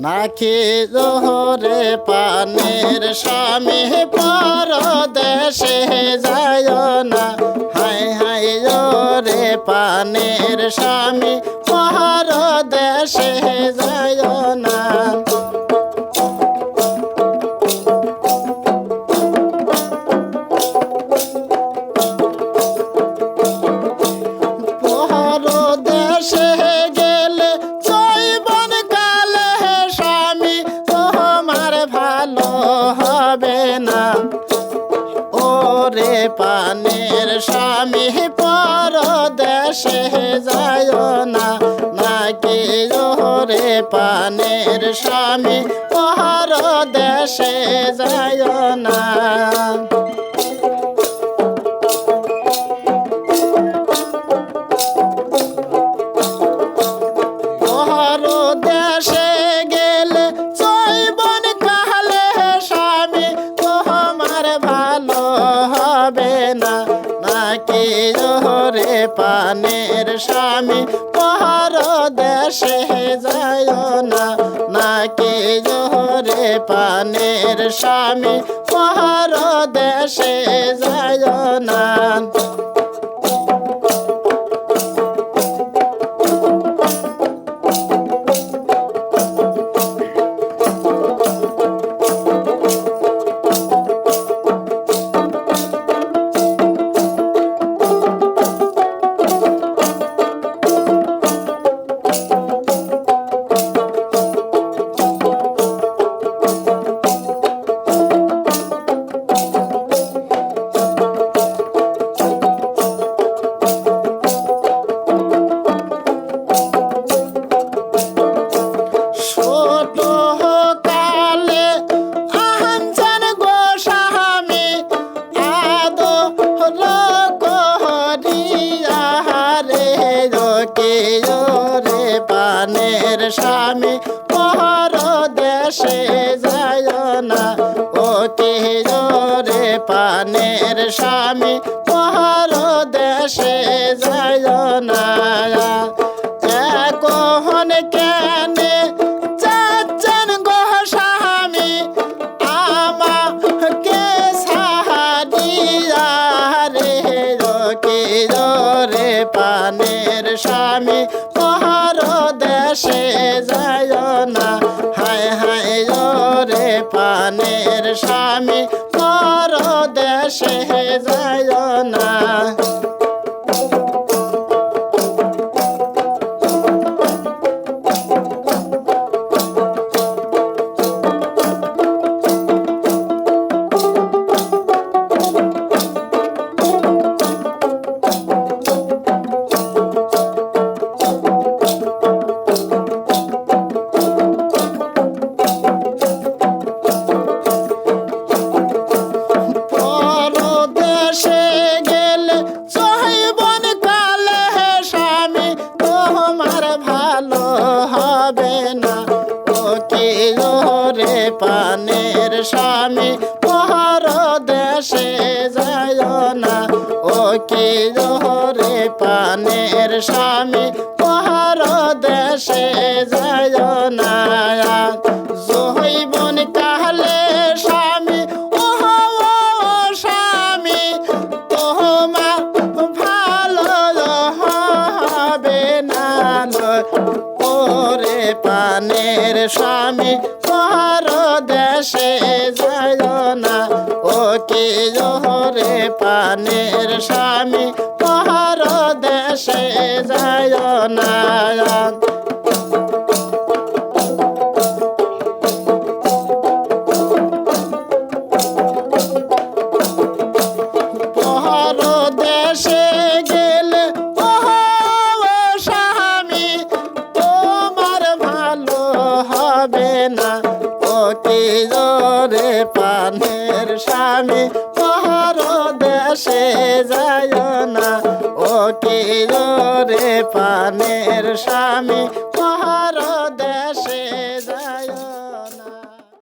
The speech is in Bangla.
নাকি জোহরে পানের স্বামী পর দেশে যায় না? হাই হাই জোরে পানের স্বামী পানের স্বামী পর দেশে যায় না নাকি জোহরে পানের স্বামী পর দেশে যায় না। পানের স্বামী পাহার দেশে যায় না। নাকি জোহরে পানের স্বামী পাহার দেশে যায় না। পানের স্বামী পর দেশে যায় না। ও কে রে পানের স্বামী পর দেশে যায় না। কহন কেনে আমাকে সাহায্য রে পানের স্বামী দেশে যায় না। হায় হায় রে পানের স্বামী পর দেশে যায় না। পানের স্বামী পরদেশে যায় না। ও কি রে পানের স্বামী পরদেশে যায় না। জৈবন কালে স্বামী ওহ স্বামী তোমার ভালো হবে না। ওরে পানের স্বামী দেশে যায় না ও কে জহরে পানের স্বামী? পর দেশে যায় না। স্বামী পর দেশে যায় না। ও কি রে পানের স্বামী দেশে